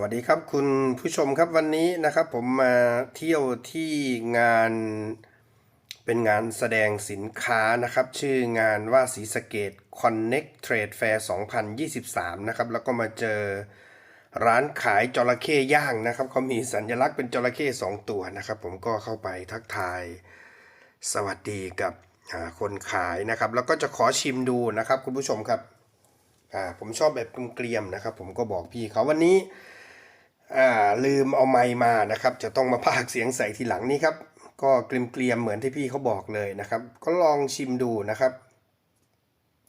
วัสดีครับคุณผู้ชมครับวันนี้นะครับผมมาเที่ยวที่งานเป็นงานแสดงสินค้านะครับ ชื่องานว่าสีสเกต Connect Trade Fair 2023 นะครับ แล้วก็มาเจอร้านขายจระเข้ย่างนะครับเขามีสัญลักษณ์เป็นจระเข้สองตัวนะครับ ผมก็เข้าไปทักทาย สวัสดีกับคนขายนะครับ แล้วก็จะขอชิมดูนะครับ คุณผู้ชมครับ่าผมชอบแบบเกลียมนะครับ ผมก็บอกพี่เขาวันนี้ ลืมเอาไมค์มานะครับ จะต้องมาพากเสียงใส่ทีหลังนี้ครับ ก็เกลียมๆเหมือนที่พี่เขาบอกเลยนะครับ ก็ลองชิมดูนะครับ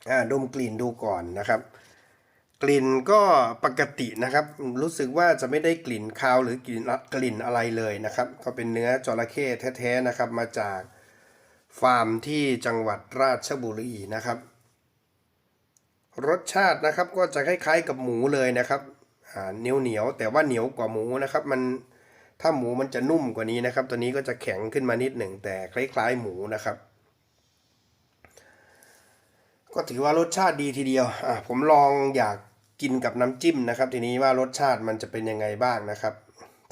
อ่าดมกลิ่นดูก่อนนะครับ กลิ่นก็ปกตินะครับ รู้สึกว่าจะไม่ได้กลิ่นคาวหรือกลิ่นกลิ่นอะไรเลยนะครับ ก็เป็นเนื้อจระเข้แท้ๆนะครับ มาจากฟาร์มที่จังหวัดราชบุรีนะครับ รสชาตินะครับก็จะคล้ายๆกับหมูเลยนะครับ เหนียวเหนียวแต่ว่าเหนียวกว่าหมูนะครับ มันถ้าหมูมันจะนุ่มกว่านี้นะครับ ตัวนี้ก็จะแข็งขึ้นมานิดหนึ่งแต่คล้ายๆหมูนะครับ ก็ถือว่ารสชาติดีทีเดียวอะผมลองอยากกินกับน้ำจิ้มนะครับ ทีนี้ว่ารสชาติมันจะเป็นยังไงบ้างนะครับ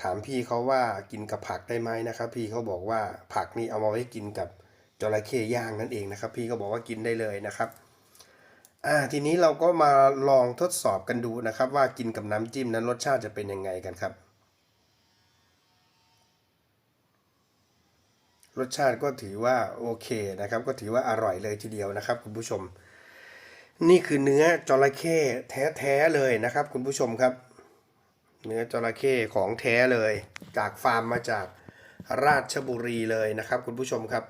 ถามพี่เขาว่ากินกับผักได้ไหมนะครับ พี่เขาบอกว่าผักนี่เอามาไว้กินกับจระเข้ย่างนั่นเองนะครับ พี่ก็บอกว่ากินได้เลยนะครับ อ่าทีนี้เราก็มาลองทดสอบกันดูนะครับ ว่ากินกับน้ำจิ้มนั้นรสชาติจะเป็นยังไงกันครับ รสชาติก็ถือว่าโอเคนะครับ ก็ถือว่าอร่อยเลยทีเดียวนะครับ คุณผู้ชม นี่คือเนื้อจระเข้แท้ๆเลยนะครับ คุณผู้ชมครับ เนื้อจระเข้ของแท้เลย จากฟาร์มมาจากราชบุรีเลยนะครับ คุณผู้ชมครับ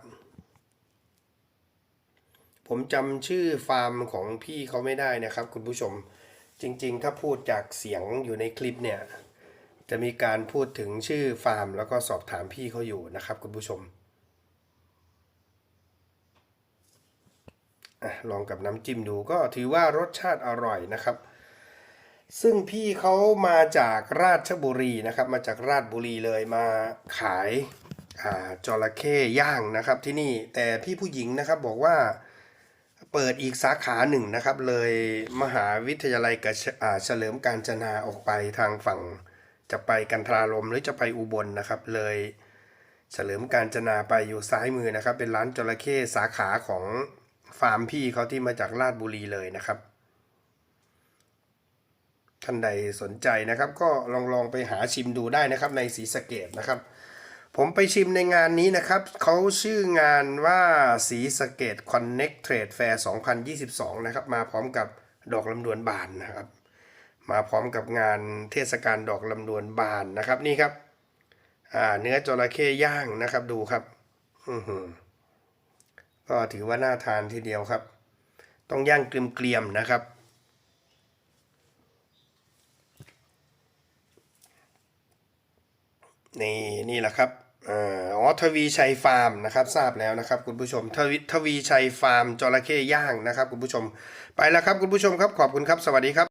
ผมจำชื่อฟาร์มของพี่เขาไม่ได้นะครับ คุณผู้ชมจริง ๆ ถ้าพูดจากเสียงอยู่ในคลิปเนี่ย จะมีการพูดถึงชื่อฟาร์ม แล้วก็สอบถามพี่เขาอยู่นะครับ คุณผู้ชมอลองกับน้ำจิ้มดูก็ถือว่ารสชาติอร่อยนะครับ ซึ่งพี่เขามาจากราชบุรีนะครับ มาจากราชบุรีเลยมาขายอ่าจระเข้ย่างนะครับที่นี่แต่พี่ผู้หญิงนะครับบอกว่า เปิดอีกสาขาหนึ่งนะครับ เลยมหาวิทยาลัยกษอ่าเฉลิมการจนาออกไปทางฝั่งจะไปกันทราลมหรือจะไปอุบลนะครับ เลยเฉลิมการจนาไปอยู่ซ้ายมือนะครับ เป็นร้านจระเข้สาขาของฟาร์มพี่เขาที่มาจากราชบุรีเลยนะครับ ท่านใดสนใจนะครับ ก็ลองลองไปหาชิมดูได้นะครับในศรีสะเกดนะครับ ผมไปชิมในงานนี้นะครับ เขาชื่องานว่าสีสเกต Connect Trade Fair 2022 นะครับ มาพร้อมกับดอกลำดวนบานนะครับ มาพร้อมกับงานเทศกาลดอกลำดวนบานนะครับนี่ครับอ่าเนื้อจระเข้ย่างนะครับดูครับอือหือก็ถือว่าน่าทานทีเดียวครับ ต้องย่างเกรียมๆนะครับนี่นี่แหละครับ อ๋อทวีชัยฟาร์มนะครับทราบแล้วนะครับคุณผู้ชมทวีทวีชัยฟาร์มจระเข้ย่างนะครับคุณผู้ชมไปแล้วครับคุณผู้ชมครับขอบคุณครับสวัสดีครับ